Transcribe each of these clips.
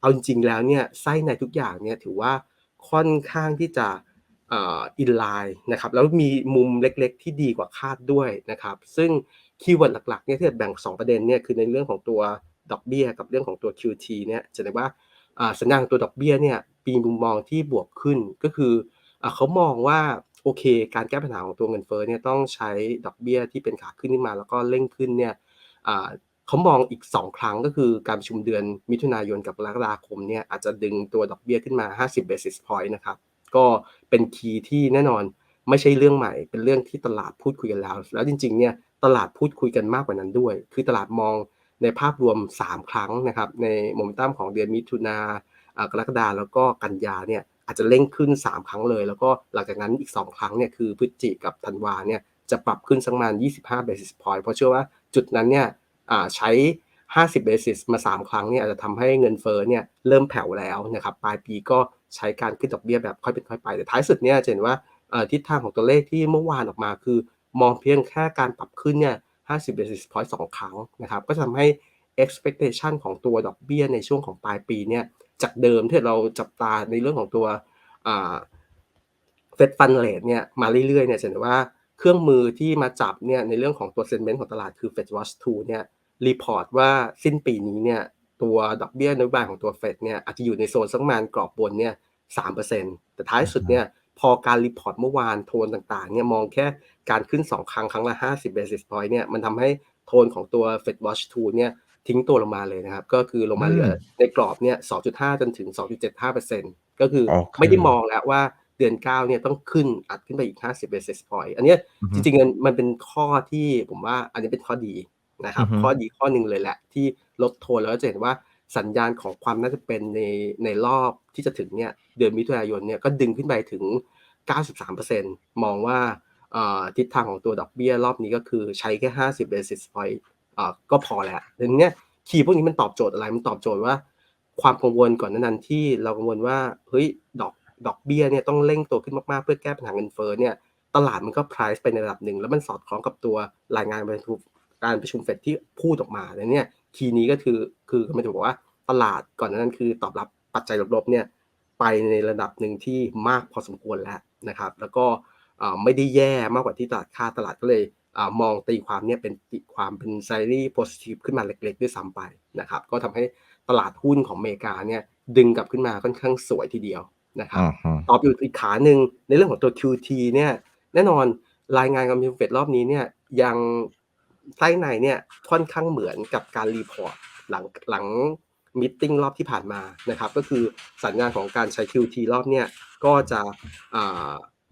เอาจริงๆแล้วเนี่ยไส้ในทุกอย่างเนี่ยถือว่าค่อนข้างที่จะอินไลน์นะครับแล้วมีมุมเล็กๆ ที่ดีกว่าคาดด้วยนะครับ ซึ่งคีย์เวิร์ดหลักๆเนี่ยที่แบ่ง 2 ประเด็นเนี่ยคือในเรื่องของตัวดอกเบี้ยกับเรื่องของตัว QT เนี่ยจะได้ว่าสัญญาณตัวดอกเบี้ยเนี่ยปีมุมมองที่บวกขึ้นก็คือเขามองว่าโอเค การแก้ปัญหาของตัวเงินเฟ้อเนี่ยต้องใช้ดอกเบี้ยที่เป็นขาขึ้นขึ้นมา แล้วก็เร่งขึ้นเนี่ย เขามองอีก 2 ครั้งก็คือการประชุมเดือนมิถุนายนกับกรกฎาคมเนี่ยอาจจะดึงตัวดอกเบี้ยขึ้นมา 50 basis point นะครับ ก็เป็นคีย์ที่แน่นอนไม่ใช่เรื่องใหม่ เป็นเรื่องที่ตลาดพูดคุยกันแล้ว แล้วจริงๆเนี่ยตลาดพูดคุยกันมากกว่านั้นด้วย คือตลาดมองในภาพรวม 3 ครั้งนะครับ ในโมเมนตัมของเดือนมิถุนากรกฎาแล้วก็กันยาเนี่ยอาจจะเร่งขึ้น 3 ครั้งเลย แล้วก็หลังจากนั้นอีก 2 ครั้งเนี่ยคือพฤศจิกับธันวาเนี่ยจะปรับขึ้นสักประมาณ25 basis point เพราะเชื่อว่าจุดนั้นเนี่ย ใช้ 50 basis มา 3 ครั้งเนี่ยอาจจะทำให้เงินเฟ้อเนี่ยเริ่มแผ่วแล้วนะครับปลายปีก็ใช้การขึ้นดอกเบี้ยแบบค่อยเป็นค่อยไป แต่ท้ายสุดเนี่ยจะเห็นว่าทิศทางของตัวเลขที่เมื่อวานออกมาคือ มองเพียงแค่การปรับขึ้นเนี่ย 50 basis point 2 ครั้งนะครับก็ทำให้ expectation ของตัวดอกเบี้ยในช่วงของปลายปีเนี่ยจากเดิมที่เราจับตาในเรื่องของตัวเฟดฟันเลทเนี่ยมาเรื่อยๆเนี่ยจะเห็นว่าเครื่องมือที่มาจับเนี่ยในเรื่องของตัวเซนเมนต์ของตลาดคือ Fed Watch 2เนี่ย รีพอร์ตว่าสิ้นปีนี้เนี่ยตัวดอกเบี้ยนโยบายของตัวเฟดเนี่ยอาจจะอยู่ในโซนสักประมาณกรอบบนเนี่ยสามเปอร์เซ็นต์แต่ท้ายสุดเนี่ยพอการรีพอร์ตเมื่อวานโทนต่างๆเนี่ยมองแค่การขึ้น 2 ครั้งครั้งละ 50 basis point เนี่ยมันทำให้โทนของตัว Fed Watch 2เนี่ยทิ้งตัวลงมาเลยนะครับ ก็คือลงมาเหลือในกรอบเนี่ย 2.5 จนถึง 2.75%ก็คือไม่ได้มองแล้วว่าเดือน 9 เนี่ยต้องขึ้นอัดขึ้นไปอีก 50 basis point อันนี้จริงๆมันเป็นข้อที่ผมว่าอันนี้เป็นข้อดี นะครับ ข้อดีข้อหนึ่งเลยแหละ ที่ลดโทนแล้วจะเห็นว่าสัญญาณของความน่าจะเป็นในในรอบที่จะถึงเนี่ยเดือนมิถุนายนเนี่ยก็ดึงขึ้นไปถึง 93%มองว่าทิศทางของตัวดอกเบี้ยรอบนี้ก็คือใช้แค่ 50 basis point ก็พอแล้วดังนี้คีย์พวกนี้มันตอบโจทย์อะไร มันตอบโจทย์ว่า ความกังวลก่อนนั้นที่เรากังวลว่าเฮ้ยดอกดอกเบี้ยเนี่ยต้องเร่งตัวขึ้นมากๆ เพื่อแก้ปัญหาเงินเฟ้อเนี่ยตลาดมันก็ price ไปในระดับหนึ่ง แล้วมันสอดคล้องกับตัวรายงานประชุม การประชุมเฟดที่พูดออกมาแล้วเนี่ยคีย์นี้ก็คือคือมันจะบอกว่าตลาดก่อนนั้นคือตอบรับปัจจัยลบๆเนี่ยไปในระดับหนึ่งที่มากพอสมควรแล้วนะครับ แล้วก็ไม่ได้แย่มากกว่าที่ตลาดคาดตลาดก็เลยมองตีความเนี่ยเป็นตีความเป็นไซรี่โพซิทีฟขึ้นมาเล็กๆ ด้วยซ้ำไปนะครับ ก็ทำให้ตลาดหุ้นของอเมริกาเนี่ยดึงกลับขึ้นมาค่อนข้างสวยทีเดียวนะครับตอบอยู่อีกขาหนึ่งในเรื่องของตัว QT เนี่ยแน่นอนรายงานการประชุมเฟดรอบนี้เนี่ยยัง ไส้ในเนี่ยค่อนข้างเหมือนกับการรีพอร์ตหลังหลังมิ팅รอบที่ผ่านมานะครับ ก็คือสัญญาณของการใช้ QT รอบเนี่ยก็จะ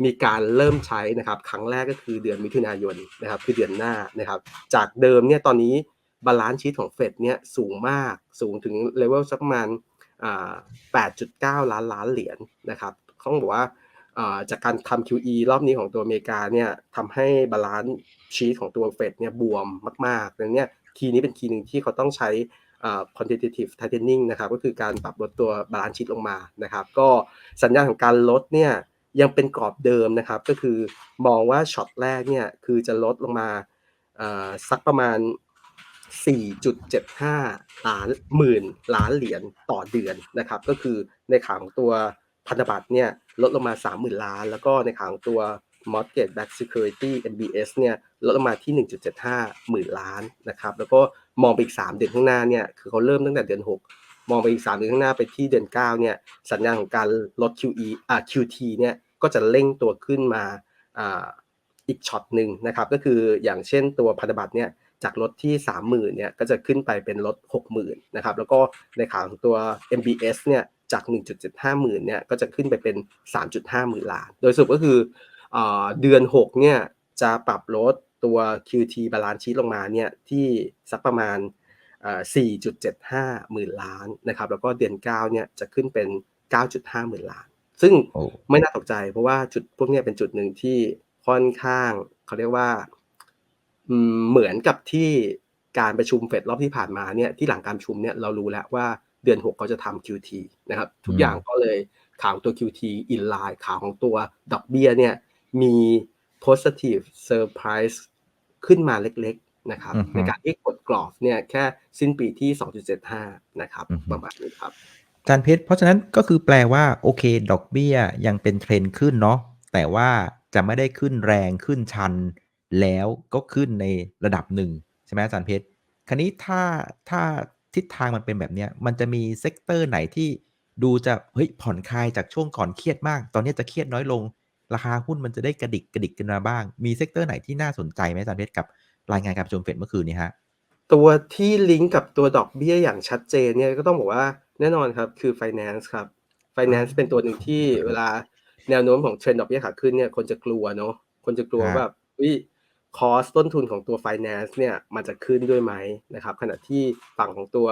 มีการเริ่มใช้นะครับครั้งแรกก็คือเดือนมิถุนายนนะครับคือเดือนหน้านะครับจากเดิมเนี่ยตอนนี้บาลานซ์ชีตของเฟดเนี่ยสูงมากสูงถึงเลเวลสักประมาณ8.9 ล้านล้านเหรียญนะครับเขาบอกว่า จากการทำ QE รอบนี้ของตัวอเมริกาเนี่ยทำให้บาลานซ์ชีตของตัวเฟดเนี่ยบวมมากๆดังนี้คีย์นี้เป็นคีย์หนึ่งที่เขาต้องใช้ quantitative tightening นะครับก็คือการปรับลดตัวบาลานซ์ชีตลงมานะครับ ก็สัญญาณของการลดเนี่ยยังเป็นกรอบเดิมนะครับ ก็คือมองว่าช็อตแรกเนี่ยคือจะลดลงมาสักประมาณ 4.75 ล้านหมื่นล้านเหรียญต่อเดือนนะครับ ก็คือในขาของตัว พันธบัตรเนี่ยลดลงมา 30,000 ล้าน แล้วก็ในขางตัว mortgage backed security MBS เนี่ยลดลงมาที่ 1.75 หมื่นล้านนะครับแล้วก็มองไปอีก 3 เดือนข้างหน้าเนี่ยคือเขาเริ่มตั้งแต่เดือน 6 มองไปอีก 3 เดือนข้างหน้าไปที่เดือน 9 เนี่ยสัญญาณของการลด QE อ่า QT เนี่ยก็จะเร่งตัวขึ้นมาอ่าอีกช็อตหนึ่งนะครับก็คืออย่างเช่นตัวพันธบัตรเนี่ยจากลดที่ 30,000เนี่ยก็จะขึ้นไปเป็นลด 60,000นะครับแล้วก็ในขาของตัว MBS เนี่ย จาก 1.75 หมื่นเนี่ยก็จะขึ้นไปเป็น 3.5 หมื่นล้าน โดยสรุปก็คือเดือน 6 เนี่ยจะปรับลดตัว QT บาลานซ์ชีตลงมาเนี่ยที่สักประมาณ 4.75 หมื่นล้านนะครับแล้วก็เดือน 9 เนี่ยจะขึ้นเป็น 9.5 หมื่นล้าน ซึ่งไม่น่าตกใจเพราะว่าจุดพวกนี้เป็นจุดหนึ่งที่ค่อนข้างเขาเรียกว่าเหมือนกับที่การประชุมเฟดรอบที่ผ่านมาเนี่ยที่หลังการประชุมเนี่ยเรารู้แล้วว่า เดือน 6 เขาจะทำ QT นะครับ ทุกอย่างก็เลยข่าวตัว QT อินไลน์ข่าวของตัวดอกเบี้ยเนี่ยมี positive surprise ขึ้นมาเล็กนะครับ ในการที่กดกรอบเนี่ยแค่สิ้นปีที่ 2.75 นะครับประมาณนี้ครับอาจารย์เพชรเพราะฉะนั้นก็คือแปลว่าโอเค ดอกเบี้ยยังเป็น trend ขึ้นเนาะแต่ว่าจะไม่ได้ขึ้นแรงขึ้นชัน แล้วก็ขึ้นในระดับหนึ่งใช่ไหมอาจารย์เพชร?คราวนี้ถ้าถ้า ทิศทางมันเป็นแบบเนี้ยมันจะมีเซกเตอร์ไหนที่ดูจะเฮ้ยผ่อนคลายจากช่วงก่อนเครียดมาก ตอนนี้จะเครียดน้อยลง ราคาหุ้นมันจะได้กระดิกกระดิกกันมาบ้าง มีเซกเตอร์ไหนที่น่าสนใจไหมอาจารย์เพชรกับรายงานการประชุม FED เมื่อคืนนี้ครับ?ตัวที่ลิงก์กับตัวดอกเบี้ยอย่างชัดเจนเนี่ยก็ต้องบอกว่าแน่นอนครับคือไฟแนนซ์ครับไฟอ๋แนนซ์เป็นตัวหนึ่งที่เวอลาแนวโน้มของ trend ดอกเบี้ยขาขึ้นเนี่ยคนจะกลัวเนาะคนจะกลัวครว่าัแบบบเฮ้ย คอสต้นทุนของตัวไฟแนนซ์เนี่ยมันจะขึ้นด้วยไหมนะครับ ขณะที่ฝั่งของตัว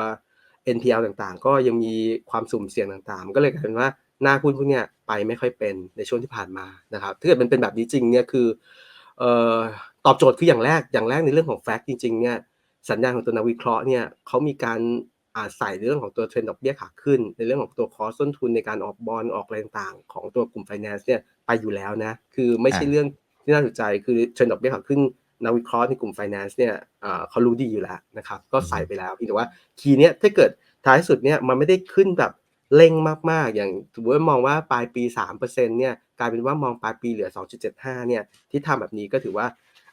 NPL ต่างๆ ก็ยังมีความสุ่มเสี่ยงต่างๆ ก็เลยกลายเป็นว่าหน้าหุ้นพวกเนี้ยไปไม่ค่อยเป็นในช่วงที่ผ่านมานะครับถ้าเกิดมันเป็นแบบนี้จริงเนี่ยคือเอ่อตอบโจทย์คืออย่างแรกอย่างแรกในเรื่องของแฟกต์จริงๆเนี่ยสัญญาณของตัวนักวิเคราะห์เนี่ยเขามีการอาใส่เรื่องของตัว trend ดอกเบี้ยขาขึ้น ในเรื่องของตัวคอสต้นทุนในการออกบอนด์ออกอะไรต่างๆ ของตัวกลุ่มไฟแนนซ์เนี่ยไปอยู่แล้วนะ คือไม่ใช่เรื่อง ที่น่าสนใจคือ trend ดอกเบี้ยขาขึ้นนักวิเคราะห์ในกลุ่มไฟแนนซ์เนี่ยอ่าเขารู้ดีอยู่แล้วนะครับ ก็ใสอือฮ่ึไปแล้วเพียงแต่ว่าคีย์เนี้ยถ้าเกิดท้ายสุดเนี่ยมันไม่ได้ขึ้นแบบเร่งมากๆ อย่างสมมุติว่ามองว่าปลายปี 3%เนี่ยกลายเป็นว่ามองปลายปีเหลือ 2.75 เนี่ยทิศทางแบบนี้ก็ถือว่า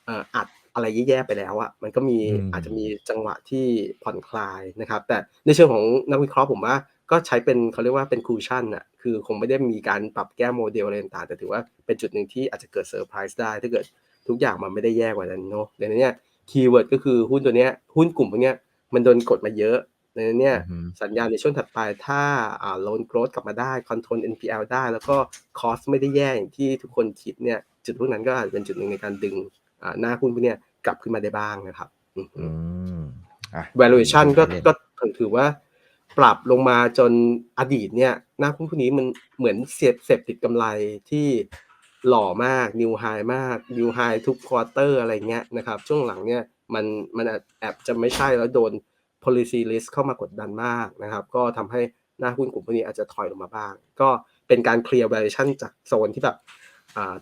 เอ่ออัดอะไรแย่ๆไปแล้วอะมันก็มีอือาจจะมีมจังหวะที่ผ่อนคลายนะครับ แต่ในเชิงของนักวิเคราะห์ผมว่า ก็ใช้เป็นเขาเรียกว่าเป็น Cushion น่ะคือคงไม่ได้มีการปรับแก้โมเดลอะไรต่างๆแต่ถือว่าเป็นจุดหนึ่งที่อาจจะเกิดเซอร์ไพรส์ได้ ถ้าเกิดทุกอย่างมันไม่ได้แย่กว่านั้นเนาะดังนั้นเนี่ยคีย์เวิร์ดก็คือหุ้นตัวเนี้ยหุ้นกลุ่มพวกเนี้ยมันโดนกดมาเยอะดังนั้นเนี่อยือฮึสัญญาณในช่วงถัดไปถ้าอ่า Loan Growth กลับมาได้คอนโทรล NPL ได้ แล้วก็คอสต์ไม่ได้แย่อย่างที่ทุกคนคิดเนี่ยจุดพวกนั้นก็อาจจะเป็นจุดหนึ่งในการดึงอ่าหน้าหุ้นพวกเนี้ยกลับขึ้นมาได้บ้างนะครับอือฮึอืมอะ valuation ก็เล่นก็ถือถือว่า ปรับลงมาจนอดีตเนี่ยหน้าหุ้นพวกนี้มันเหมือนเสพเสพติดกำไรที่หล่อมาก New High มาก New High ทุก quarter อะไรเงี้ยนะครับ ช่วงหลังเนี่ยมันมันแอบจะไม่ใช่แล้วโดน policy risk เข้ามากดดันมากนะครับ ก็ทำให้หน้าหุ้นกลุ่มพวกนี้อาจจะถอยลงมาบ้าง ก็เป็นการเคลียร์ valuation จากโซนที่แบบ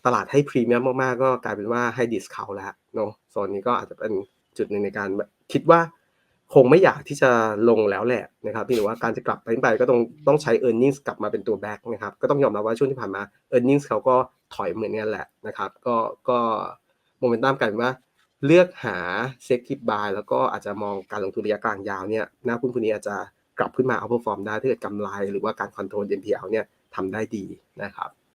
ตลาดให้พรีเมียมมากๆ ก็กลายเป็นว่าให้ดิสเคานต์แล้วเนาะโซนนี้ก็อาจจะเป็นจุดหนึ่งในการคิดว่า คงไม่อยากที่จะลงแล้วแหละนะครับพียงแต่ว่าการจะกลับไปไปก็ต้องต้องใช้ earnings กลับมาเป็นตัวแบ็กนะครับก็ต้องยอมรับว่าช่วงที่ผ่านมา earnings เขาก็ถอยเหมือนกันแหละนะครับก็ก็ Momentum กลายเป็นว่าเลือกหา selective buy แล้วก็อาจจะมองการลงทุนระยะกลางยาวเนี่ยหน้าหุ้นพวกนี้อาจจะกลับขึ้นมา outperform ได้ถ้าเกิดกำไรหรือว่าการคอนโทรล NPL เนี่ยทำได้ดีนะครับ